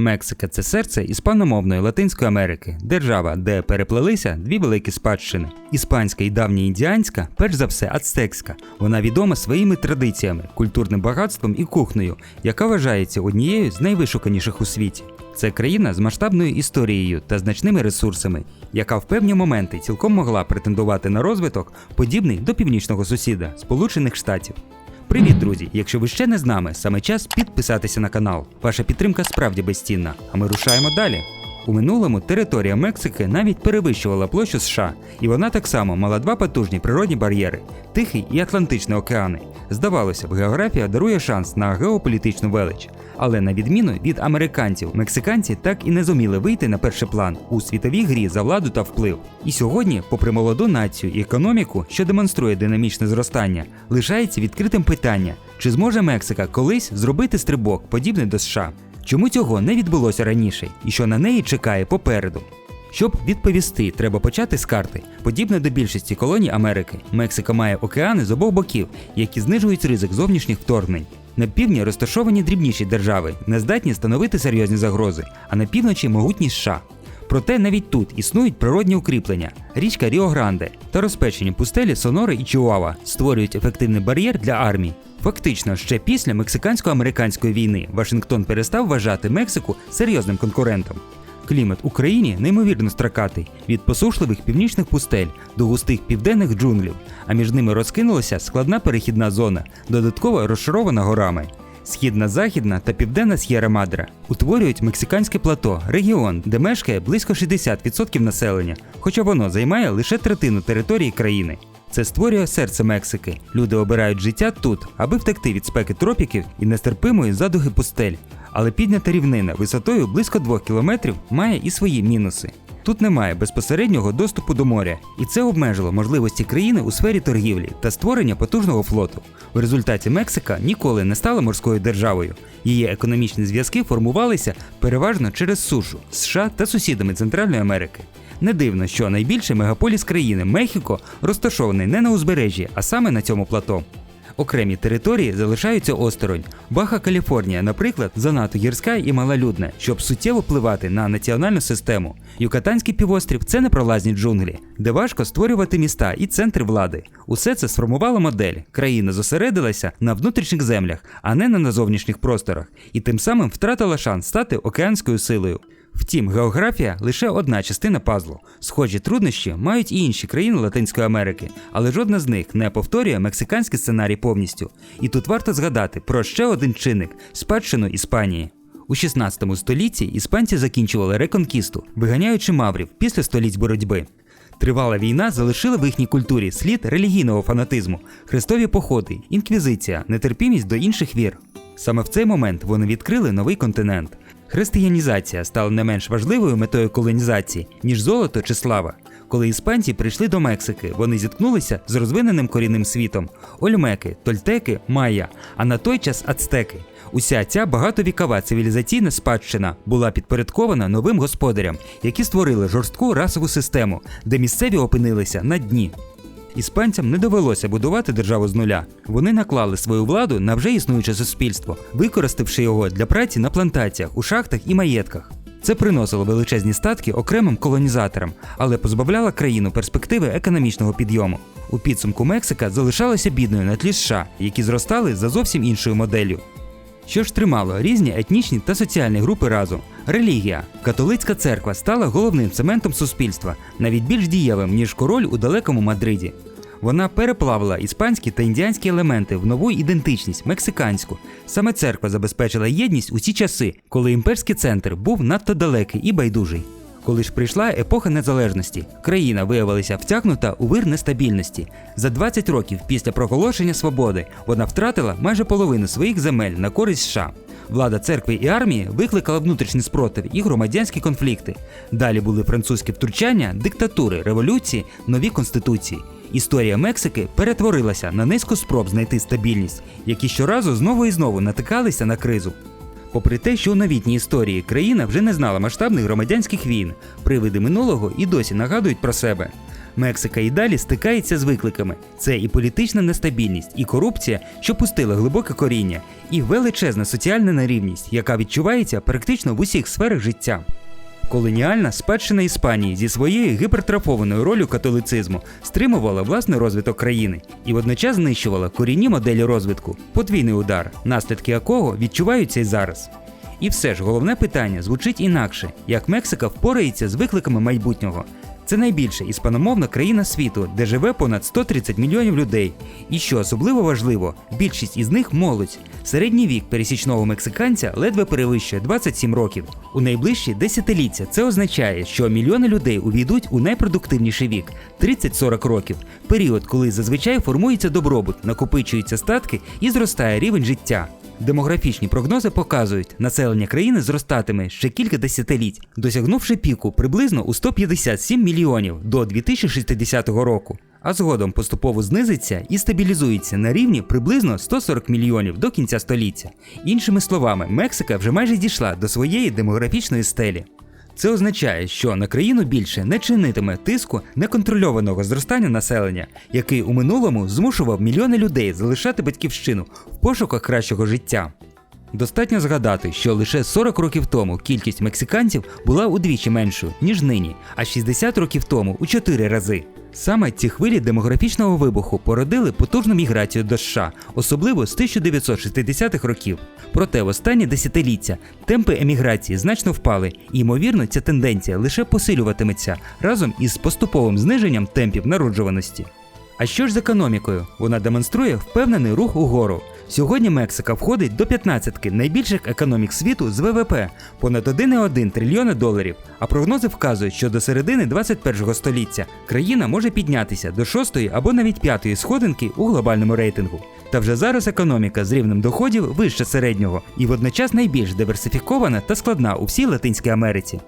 Мексика це серце іспаномовної Латинської Америки, держава, де переплелися дві великі спадщини. Іспанська і давня індіанська, перш за все, ацтекська. Вона відома своїми традиціями, культурним багатством і кухнею, яка вважається однією з найвишуканіших у світі. Це країна з масштабною історією та значними ресурсами, яка в певні моменти цілком могла претендувати на розвиток, подібний до північного сусіда Сполучених Штатів. Привіт, друзі! Якщо ви ще не з нами, саме час підписатися на канал. Ваша підтримка справді безцінна. А ми рушаємо далі. У минулому територія Мексики навіть перевищувала площу США, і вона так само мала два потужні природні бар'єри Тихий і Атлантичний океани. Здавалося б, географія дарує шанс на геополітичну велич. Але на відміну від американців, мексиканці так і не зуміли вийти на перший план у світовій грі за владу та вплив. І сьогодні, попри молоду націю і економіку, що демонструє динамічне зростання, лишається відкритим питання, чи зможе Мексика колись зробити стрибок, подібний до США. Чому цього не відбулося раніше і що на неї чекає попереду? Щоб відповісти, треба почати з карти. Подібно до більшості колоній Америки, Мексика має океани з обох боків, які знижують ризик зовнішніх вторгнень. На півдні розташовані дрібніші держави, не здатні становити серйозні загрози, а на півночі могутні США. Проте навіть тут існують природні укріплення. Річка Ріо Гранде та розпечені пустелі Сонори і Чуава створюють ефективний бар'єр для армій. Фактично, ще після мексикансько-американської війни Вашингтон перестав вважати Мексику серйозним конкурентом. Клімат Україні неймовірно стракатий від посушливих північних пустель до густих південних джунглів, а між ними розкинулася складна перехідна зона, додатково розшарована горами. Східна, західна та південна С'єра Мадра утворюють мексиканське плато, регіон, де мешкає близько 60% населення, хоча воно займає лише третину території країни. Це створює серце Мексики. Люди обирають життя тут, аби втекти від спеки тропіків і нестерпимої задуги пустель. Але піднята рівнина висотою близько 2 кілометрів має і свої мінуси. Тут немає безпосереднього доступу до моря, і це обмежило можливості країни у сфері торгівлі та створення потужного флоту. В результаті Мексика ніколи не стала морською державою. Її економічні зв'язки формувалися переважно через сушу США та сусідами Центральної Америки. Не дивно, що найбільший мегаполіс країни Мехіко розташований не на узбережжі, а саме на цьому плато. Окремі території залишаються осторонь. Баха Каліфорнія, наприклад, занадто гірська і малолюдна, щоб суттєво впливати на національну систему. Юкатанський півострів це непролазні джунглі, де важко створювати міста і центри влади. Усе це сформувало модель. Країна зосередилася на внутрішніх землях, а не на зовнішніх просторах, і тим самим втратила шанс стати океанською силою. Втім, географія лише одна частина пазлу. Схожі труднощі мають і інші країни Латинської Америки, але жодна з них не повторює мексиканський сценарій повністю. І тут варто згадати про ще один чинник спадщину Іспанії. У 16 столітті іспанці закінчували реконкісту, виганяючи маврів після століть боротьби. Тривала війна залишила в їхній культурі слід релігійного фанатизму, хрестові походи, інквізиція, нетерпімість до інших вір. Саме в цей момент вони відкрили новий континент. Християнізація стала не менш важливою метою колонізації, ніж золото чи слава. Коли іспанці прийшли до Мексики, вони зіткнулися з розвиненим корінним світом: ольмеки, тольтеки, майя, а на той час ацтеки. Уся ця багатовікова цивілізаційна спадщина була підпорядкована новим господарям, які створили жорстку расову систему, де місцеві опинилися на дні. Іспанцям не довелося будувати державу з нуля. Вони наклали свою владу на вже існуюче суспільство, використавши його для праці на плантаціях, у шахтах і маєтках. Це приносило величезні статки окремим колонізаторам, але позбавляло країну перспективи економічного підйому. У підсумку Мексика залишалася бідною на тлі США, які зростали за зовсім іншою моделлю. Що ж тримало різні етнічні та соціальні групи разом? Релігія. Католицька церква стала головним цементом суспільства, навіть більш дієвим, ніж король у далекому Мадриді. Вона переплавила іспанські та індіанські елементи в нову ідентичність мексиканську. Саме церква забезпечила єдність у ті часи, коли імперський центр був надто далекий і байдужий. Коли ж прийшла епоха незалежності, країна виявилася втягнута у вир нестабільності. За 20 років після проголошення свободи вона втратила майже половину своїх земель на користь США. Влада церкви і армії викликала внутрішній спротив і громадянські конфлікти. Далі були французькі втручання, диктатури, революції, нові конституції. Історія Мексики перетворилася на низку спроб знайти стабільність, які щоразу знову і знову натикалися на кризу. Попри те, що у новітній історії країна вже не знала масштабних громадянських війн, привиди минулого і досі нагадують про себе. Мексика і далі стикається з викликами: це і політична нестабільність, і корупція, що пустила глибоке коріння, і величезна соціальна нерівність, яка відчувається практично в усіх сферах життя. Колоніальна спадщина Іспанії зі своєю гіпертрафованою ролью католицизму стримувала власний розвиток країни і водночас знищувала корінні моделі розвитку, подвійний удар, наслідки якого відчуваються й зараз. І все ж головне питання звучить інакше: як Мексика впорається з викликами майбутнього. Це найбільша іспаномовна країна світу, де живе понад 130 мільйонів людей. І що особливо важливо, більшість із них молодь. Середній вік пересічного мексиканця ледве перевищує 27 років. У найближчі десятиліття це означає, що мільйони людей увійдуть у найпродуктивніший вік 30-40 років, період, коли зазвичай формується добробут, накопичуються статки і зростає рівень життя. Демографічні прогнози показують, населення країни зростатиме ще кілька десятиліть, досягнувши піку приблизно у 157 мільйонів до 2060 року, а згодом поступово знизиться і стабілізується на рівні приблизно 140 мільйонів до кінця століття. Іншими словами, Мексика вже майже дійшла до своєї демографічної стелі. Це означає, що на країну більше не чинитиме тиску неконтрольованого зростання населення, який у минулому змушував мільйони людей залишати батьківщину в пошуках кращого життя. Достатньо згадати, що лише 40 років тому кількість мексиканців була удвічі меншою, ніж нині, а 60 років тому у 4 рази. Саме ці хвилі демографічного вибуху породили потужну міграцію до США, особливо з 1960-х років. Проте в останні десятиліття темпи еміграції значно впали, і ймовірно, ця тенденція лише посилюватиметься разом із поступовим зниженням темпів народжуваності. А що ж з економікою? Вона демонструє впевнений рух угору. Сьогодні Мексика входить до 15 найбільших економік світу з ВВП понад 1,1 трильйона доларів. А прогнози вказують, що до середини 21 століття країна може піднятися до 6 або навіть 5 сходинки у глобальному рейтингу. Та вже зараз економіка з рівнем доходів вище середнього і водночас найбільш диверсифікована та складна у всій Латинській Америці.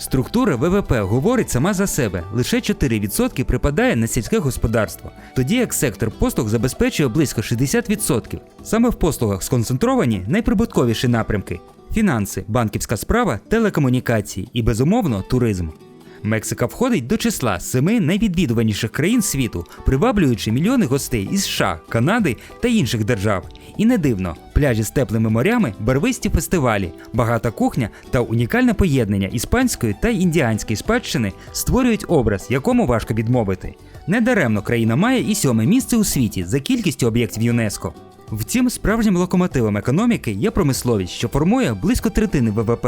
Структура ВВП говорить сама за себе, лише 4% припадає на сільське господарство, тоді як сектор послуг забезпечує близько 60%. Саме в послугах сконцентровані найприбутковіші напрямки: фінанси, банківська справа, телекомунікації і, безумовно, туризм. Мексика входить до числа семи найвідвідуваніших країн світу, приваблюючи мільйони гостей із США, Канади та інших держав. І не дивно, пляжі з теплими морями, барвисті фестивалі, багата кухня та унікальне поєднання іспанської та індіанської спадщини створюють образ, якому важко відмовити. Недаремно країна має і сьоме місце у світі за кількістю об'єктів ЮНЕСКО. Втім, справжнім локомотивом економіки є промисловість, що формує близько третини ВВП.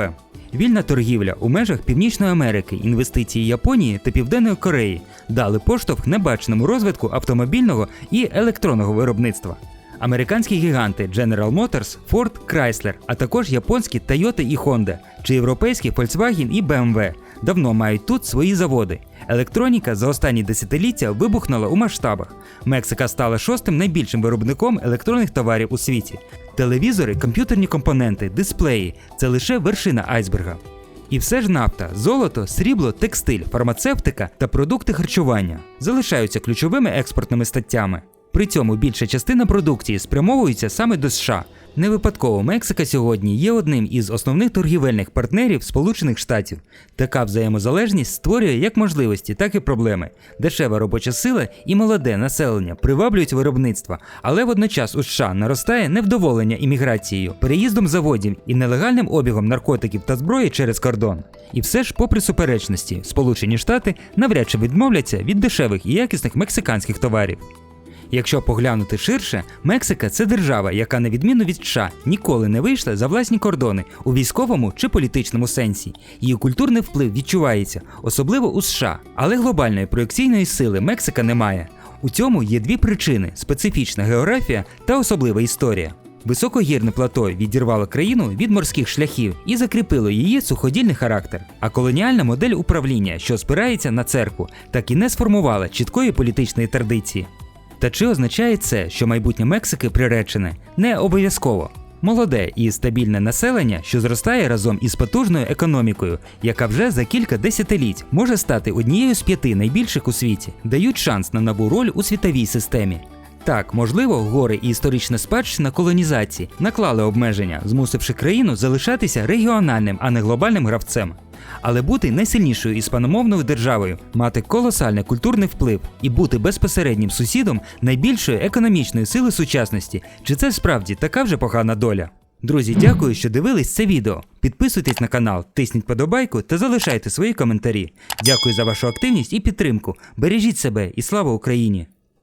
Вільна торгівля у межах Північної Америки, інвестиції Японії та Південної Кореї дали поштовх небаченому розвитку автомобільного і електронного виробництва. Американські гіганти General Motors, Ford, Chrysler, а також японські Toyota і Honda, чи європейські Volkswagen і BMW давно мають тут свої заводи. Електроніка за останні десятиліття вибухнула у масштабах. Мексика стала шостим найбільшим виробником електронних товарів у світі. Телевізори, комп'ютерні компоненти, дисплеї це лише вершина айсберга. І все ж нафта, золото, срібло, текстиль, фармацевтика та продукти харчування залишаються ключовими експортними статтями. При цьому більша частина продукції спрямовується саме до США. Не випадково Мексика сьогодні є одним із основних торгівельних партнерів Сполучених Штатів. Така взаємозалежність створює як можливості, так і проблеми. Дешева робоча сила і молоде населення приваблюють виробництва, але водночас у США наростає невдоволення імміграцією, переїздом заводів і нелегальним обігом наркотиків та зброї через кордон. І все ж, попри суперечності, Сполучені Штати навряд чи відмовляться від дешевих і якісних мексиканських товарів. Якщо поглянути ширше, Мексика це держава, яка, на відміну від США, ніколи не вийшла за власні кордони у військовому чи політичному сенсі. Її культурний вплив відчувається, особливо у США, але глобальної проекційної сили Мексика не має. У цьому є дві причини: специфічна географія та особлива історія. Високогірне плато відірвало країну від морських шляхів і закріпило її суходільний характер. А колоніальна модель управління, що спирається на церкву, так і не сформувала чіткої політичної традиції. Та чи означає це, що майбутнє Мексики приречене? Не обов'язково. Молоде і стабільне населення, що зростає разом із потужною економікою, яка вже за кілька десятиліть може стати однією з п'яти найбільших у світі, дають шанс на нову роль у світовій системі. Так, можливо, гори і історична спадщина колонізації наклали обмеження, змусивши країну залишатися регіональним, а не глобальним гравцем. Але бути найсильнішою іспаномовною державою, мати колосальний культурний вплив і бути безпосереднім сусідом найбільшої економічної сили сучасності. Чи це справді така вже погана доля? Друзі, дякую, що дивились це відео. Підписуйтесь на канал, тисніть подобайку та залишайте свої коментарі. Дякую за вашу активність і підтримку. Бережіть себе і слава Україні!